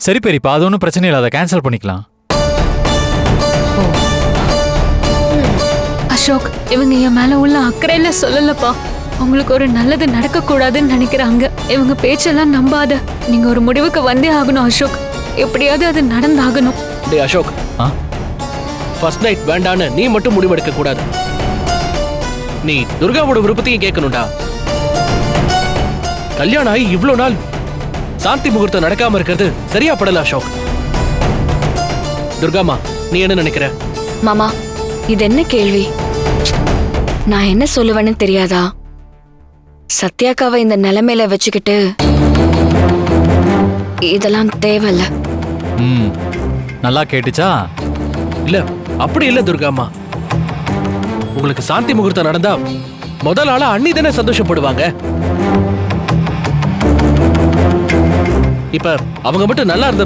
சரி பெரியப்பா அது ஒன்றும் பிரச்சனை இல்லை அதை கேன்சல் பண்ணிக்கலாம். அசோக் இவங்க என் மேல உள்ள அக்கறையில சொல்லலப்பா. உங்களுக்கு ஒரு நல்லது நடக்க கூடாதுன்னு நினைக்கிறாங்க. இவங்க பேச்செல்லாம் நம்பாத. நீங்க ஒரு முடிவுக்கு வந்தே ஆகணும் அசோக். எப்படியாவது அது நடந்தாகணும். டேய் அசோக். ஆ? ஃபர்ஸ்ட் நைட் வேண்டான்னு நீ மட்டும் முடிவெடுக்க கூடாது நீ துர்காவோட விருப்பத்தையும் கேட்கணும்டா. கல்யாணம் ஆகி இவ்ளோ நாள் சாந்தி முகூர்த்தம் நடக்காம இருக்கிறது சரியா படல அசோக்? துர்காமா நீ என்ன நினைக்கிற? மாமா இது என்ன கேள்வி? நான் என்ன சொல்லுவேன்னு தெரியாதா? சத்யாக்காவை இந்த நிலைமையில வச்சுக்கிட்டு இதெல்லாம் தேவையில்ல. ம் நல்லா கேட்டுச்சா? இல்ல அப்படி இல்ல துர்காமா உங்களுக்கு சாந்தி முகூர்த்தம் நடந்தா முதல் ஆளா அண்ணி தானே சந்தோஷப்படுவாங்க? இப்ப அவங்க மட்டும் நல்லா இருந்த